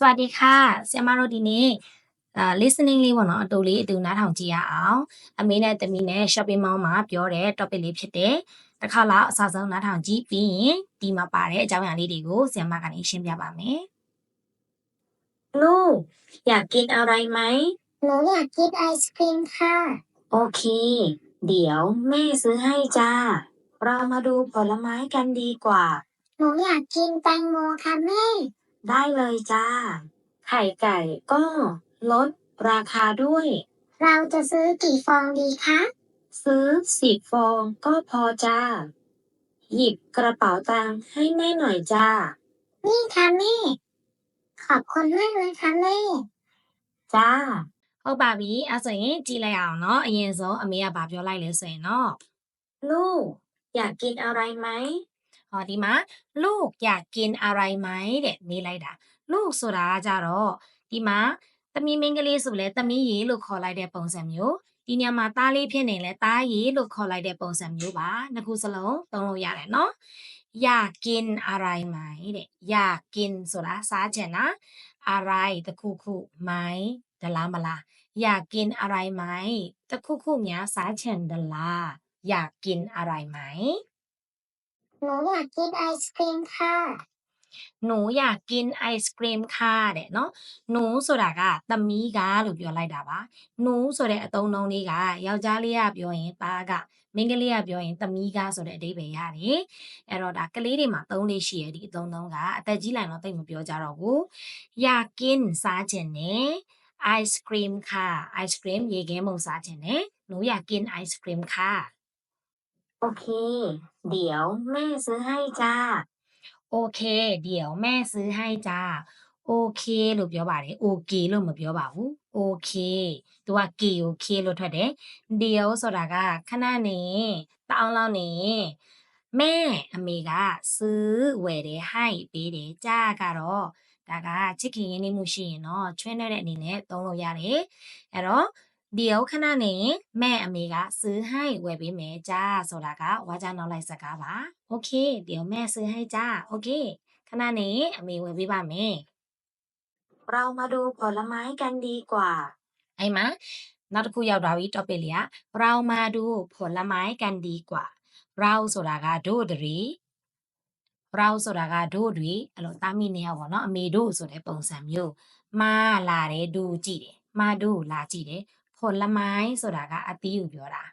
สวัสดีค่ะเซมารดีนี่ l ลิสติ้งลีวันอ๋ะตัวลีตัวน้าทองจีอาอาอมีเน่แตมีเน่ชอบไปมองมาพโอเรตกชอบไปเล็บเช็ดแต่ข้าเลาสาวสาวน้าทองจีปีตีมาป่าเลยจะเอาอย่างนี้ดีกว่าเซมากันอีกเชมนเดียบไหมลูกอยากกินอะไรไหมหนูอยากกินไอศครีมค่ะ โอเค เดี๋ยวแม่ซื้อให้จ้า เรามาดูผลไม้กันดีกว่า หนูอยากกินแตงโมค่ะแม่ได้เลยจ้า ไข่ไก่ก็ลดราคาด้วย เราจะซื้อกี่ฟองดีคะ ซื้อสิบฟองก็พอจ้า หยิบกระเป๋าตังค์ให้แม่หน่อยจ้า นี่ค่ะแม่ ขอบคุณมากเลยค่ะแม่ จ้า โอ้บาါပြီအဲ့ဆိုเင်ကြเนาะเยငนโซံเအမေကาบပြောလลုက်လဲဆိုลูกอยากกินอะไรไหมฮอดีมาลูกอยากกินอะไรไหมเด็กมีอะไรดะลูกสุราจารอดีมาแต่มีเมงกะลีสุเลยแต่มียีลูกขอไล่ได้ปงံสัยမျိုးทีเนี่ยมาตาลีเพียဖြစ်နေลဲตายีลูกขอไล่ได้ปงံสัยမျိုးပါနှစ်ခုစလုံးຕົงလို့ရတယ်เนาะอยากกินอะไรไหมเด็กอยากกินสุราซาเจนนะอะไรตะคุคุไหมดะลามะลาอยากกินอะไรไหมตะคุคุเนี้ยซาเจนดะลาอยากกินอะไรไหมหนูอยากกินไอศครีมค่ะ หนูอยากกินไอศกรีมค่ะတဲ့เนาะ หนูဆိုတာကသမီးကလို့ပြောလိုက်တာပါหนูဆိုတဲ့အသုံးအနှုန်းလေးကယောက်ျားလေးကပြောရင်ပါကမိန်းကလေးကပြောရင်သမီးကဆိုတဲ့အဓိပ္ပာယ်ရတယ်အဲ့တော့ဒါကလေးတွေမှာသုံးလေးရှိရဒီအသုံးအနှုန်းကအသက်ကြီးလာရင်တော့သိမပြောကြတော့ဘူးอยากกินစားခြင်းနဲ့ ice cream ค่ะ ice cream ရေခဲမုန်စားခြင်းနဲ့หนูอยากกิน ice cream ค่ะโอเค เดี๋ยวแม่ซื้อให้จ้า โอเค เดี๋ยวแม่ซื้อให้จ้า โอเคลูกเบียวบ่าเลยโอเคลูกมาเบียวบ่าวโอเค ตัวกี่โอเคลูกถอดเด้ เดี๋ยวสุดากะขณะนี้ตอนเรานี่แม่อเมกาซื้อเวเดให้เบเดจ้าก็รอ แต่กาชิคกี้พายนี่มูชีเนาะช่วยหน่อยได้อนิเนียต้องลงยาเลยเออเดี๋ยวขณะนี้แม่อเมกะซื้อให้เวบิเมจ้าโซลากะว่าจานอไรสักาวะโอเคเดี๋ยวแม่ซื้อให้จ้าโอเคขณะนี้อเมเวบิบาเม เรามาดูผลไม้กันดีกว่าไอ้มะนัดคุยาวดาวิตอเปเลียเรามาดูผลไม้กันดีกว่า เราโซลากาดูดรีเราโซลากะดูด့တွေรဲ့လตုတีမီနေရပါเนาะอเมดูสุดို้ป့ပုมစံမျိုးမာလดတယ်ဒူาြည့်တယ်မผลไม้ဆိုတာကအသီးကိုပြောတာ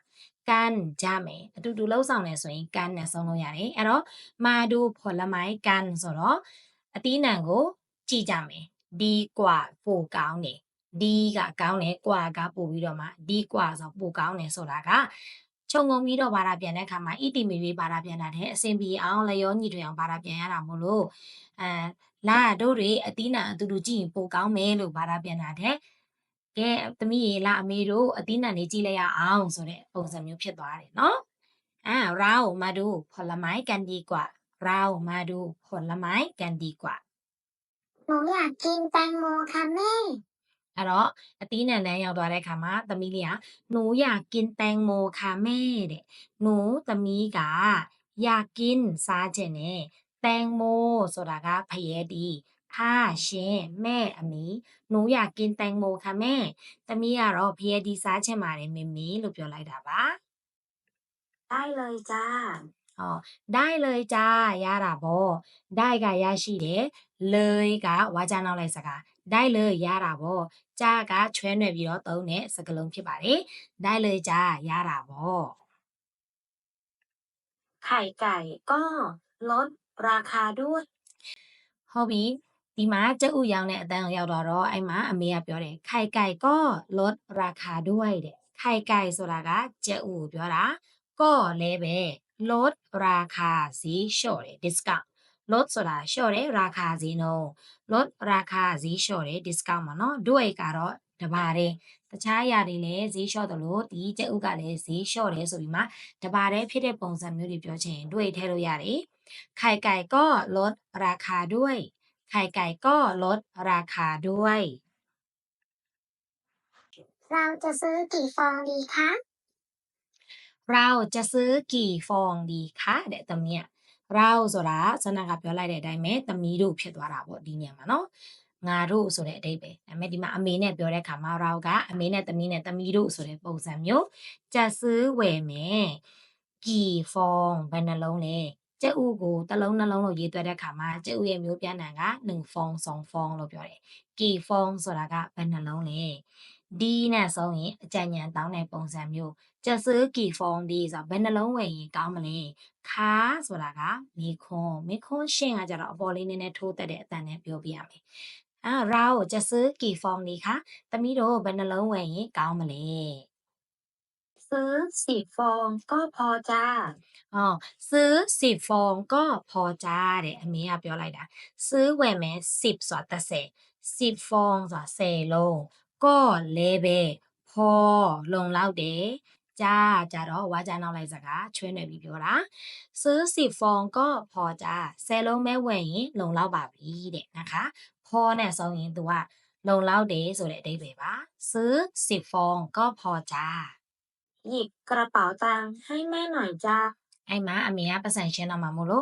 ကန်ကြမယ်အတူတူလှုပ်ဆောင်လဲဆိုရင်ကန်နဲ့ဆုံးလို့ရတယ်အဲ့တော့မာဒူผลไม้ကန်ဆိုတော့အသီးနှံကိုကြည့်ကြမယ်ဒီကွာပိုကောင်းတယ်ဒီကကောင်းတယ်ကွာကပို့ပြီးတော့မှဒီကွာဆိုပိုကောင်းတယ်ဆိုတာကခြုံငုံပြီးတော့ဘာသာပြန်တဲ့အခါမှာအီတီမီဝေးဘာသာပြန်တာတဲ့အစင်ပြေအောင်လျောညီထွေအောင်ဘာသာပြန်ရတာမို့လို့အဲလာတို့တွေအသီးနှံအတူတူကြည့်ရင်ပိုကောင်းမယ်လို့ဘာသာပြန်တာတဲ့กแต่มีละม่รู้อดีนันจีเลยอ่อาสุดเลยปงสมิวเพียตัวเลยเนาะอ่าเรามาดูผลไม้กันดีกว่า เรามาดูผลไม้กันดีกว่า หนูอยากกินแตงโมค่ะแม่อะาทิตย์ีนันแนยังตัวอะไรคะมาตมีเลียหนูอยากกินแตงโมค่ะแม่เด็กหนูตมีกะอยากกินซาเจเน่แตงโมโซดากะพเยดีค่าเชแม่อันนี้หนูอยากกินแตงโมค่ะแม่แต่มีอะไรเพียดีซ่าใช่ไหมเมมี่ลูกอยู่ไรดาบ้าได้เลยจ้าอ๋อได้เลยจ้ายาดาบอได้กะยาชีเด เลยกะว่าจะเอาอะไรสักะ ได้เลยยาดาบอจ้ากะช่วยหน่อยพี่รเต้าเนสกลงพี่บาร์ได้เลยจ้ายาดาบอไข่ไก่ก็ลดราคาด้วยฮอบีဒီမှာကျဥ်ရောင်တဲ့အတန်းကိုရောက်တော့တော့အဲ့မှာအမေကပြောတယ်ခိုက်ကိုက်ကောလော့ရာခါด้วยတဲ့ခိုက်ကိုက်ဆိုတာကကျဥ်ကိုပြောတာကော့လည်းပဲလော့ရာခါဈေးလျှော့တယ် discount လော့ဆိုတာလျှော့တယ်ရာခါဈေးနှုန်းလော့ရာခါဈေးလျှော့တယ် discount ပါနော်ด้วยကတော့တပါတဲ့တခြားအရာတွေလည်းဈေးလျှော့တယ်လို့ဒီကျဥ်ကလည်းဈေးလျှော့တယ်ဆိုပြီးမှတပါတဲ့ဖြစ်တဲ့ပုံစံမျိုးတွေပြောချင်တွေ့ထည့်လို့ရတယ်ခိုက်ကိုက်ကော့လော့ရာခါด้วยไข่ไก่ก็ลดราคาด้วย เราจะซื้อกี่ฟองดีคะ เราจะซื้อกี่ฟองดีคะเดี๋ยวตเนี้ย เราสุดาสนากับเพือนไรเดี๋ยวได้ไหมตมีดูปเช็ดวาราบดีเนี่ยมาเนาะงานรูสุดได้ไปแม่ดีมาอเมเนี่ยเพือนได้ขามาเรากะอเมเนี่ยตมีเนี่ยตมีดูสุดได้ปูซามิโอจะซื้อเวเมกี่ฟองบรรลงเลยကျဲဥကိုတစ်လုံးနှလုံးလို့ရေးသွဲတဲ့အခါမှာကျဲဥရဲ့မျိုးပြန်နံက1 phone song phone လို့ပြောတယ် key phone ဆိုတာကဘယ်နှလုံးလဲဒီနဲ့ဆိုရင်အကြံဉာဏ်တောင်းတဲ့ပုံစံမျိုးကျဆူကီဖုန်းဒီဆိုဘယ်နှလုံးဝင်ရင်ကောင်းမလဲခါဆိုတာကမိခွန်းမိခွန်းရှင်းကကြတော့အပေါ်လေးနည်းနည်းထိုးတက်တဲ့အတန်နဲ့ပြောပြရမယ်အာရာကိုကျဆူကီဖုန်းဒီခါတမီးတို့ဘယ်နှလုံးဝင်ရင်ကောင်းမလဲซื้อสิบฟองก็พอจ้าอ๋อซื้อสิบฟองก็พอจ้าเดี๋ยวอี้อ่ะเปล่าอะไรนะซื้อแหวนแม่สิบสอดตเสสิบฟองสอดเโลก็เลเบพอลงแล้วเดจ้าจ้าတอว่าจကนနอာက်လိုက်စช่วยหน่อยွယ်ပြီးပซื้อสิบฟองก็พอจ้าเซลแม่แหวนลงแล้วี้เดီတဲนะคะพอเนี่ยสองရင် तू อลงแล้วเดဆวုတด့အဓดပ္ပบယ်ပါซื้อสิบฟองก็พอจ้าหยิบกระเป๋าตังค์ให้แม่หน่อยจ้าไอ้มาอเมียภาษาเชนอมาโมโล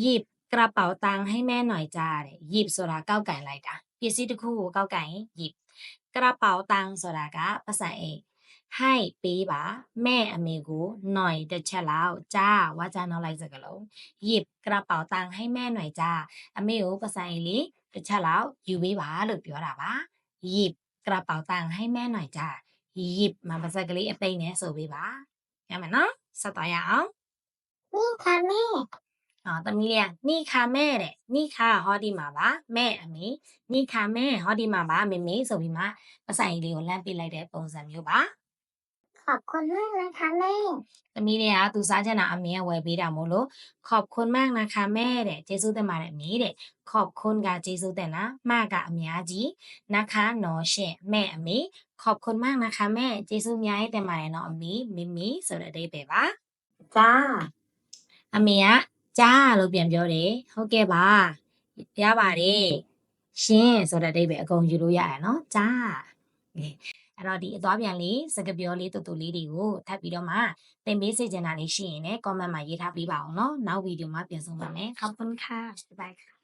หยิบกระเป๋าตังค์ให้แม่หน่อยจ้าเยหยิบโซดาเก้าไก่ไรจ้าพี่ซีทุกคู่เก้าไก่หยิบกระเป๋าตังค์โซดากะภาษาเอกให้ปีบาแม่อเมกูหน่อยเดชะลาวจ้าว่าจานอะไรจะกะลงหยิบกระเป๋าตังค์ให้แม่หน่อยจ้าอเมกูภาษาอิลิเดชะลาวอยู่วิบาหรือเปียวดะบาหยิบกระเป๋าตังค์ให้แม่หน่อยจ้าหยิบมาภาษาเกลีกอติเนี่ยสูบีบาใช่ไหมเนาะสตอยาเอนี่ค่ะแม่ อ๋อตมีเรียนี่ค่ะแม่เดละนี่ค่ะฮอดีมาบาแม่อันนี้นี่ค่ะแม่ฮอดีมาบาเมีมสูบีมาภาษาอิเลียวแลนปีไรเดปงสันยูบาขอบคุณมากนะคะแม่ตมีเนี่ยตูซาจะนาอเมียไว้บีดาโมโลขอบคุณมากนะคะแม่เด็เจสุเตมาด็่มีเด็ขอบคุณกาเจสุแต่นะ มากกบอเมียจีนะคะนอเช่แม่อเมียขอบคุณมากนะคะแม่เจซูย้ายแต่มาเนาะအမေမိမိဆိုတဲ့အဓိပ္ပာယ်ပါจ้าအမေကจ้าလို့ပြန်ပြောတယ်ဟုတ်ကဲ့ပါရပါတယ်ရှင်ဆိုတဲ့အဓိပ္ပာယ်အကုန်ယူလို့ရတယ်เนาะจ้าအဲ့တော့ဒီအသွားပြန်လေးစကပြောလေးတူတူလေးတွေကိုထပ်ပြီးတော့မှသင်ပေးစေချင်တာလေးရှိရင်လည်း comment မှာရေးထားပေးပါအောင်เนาะနောက်ဗီဒီယိုမှာပြန်ဆုံပါမယ်ขอบคุณค่ะบ๊ายบาย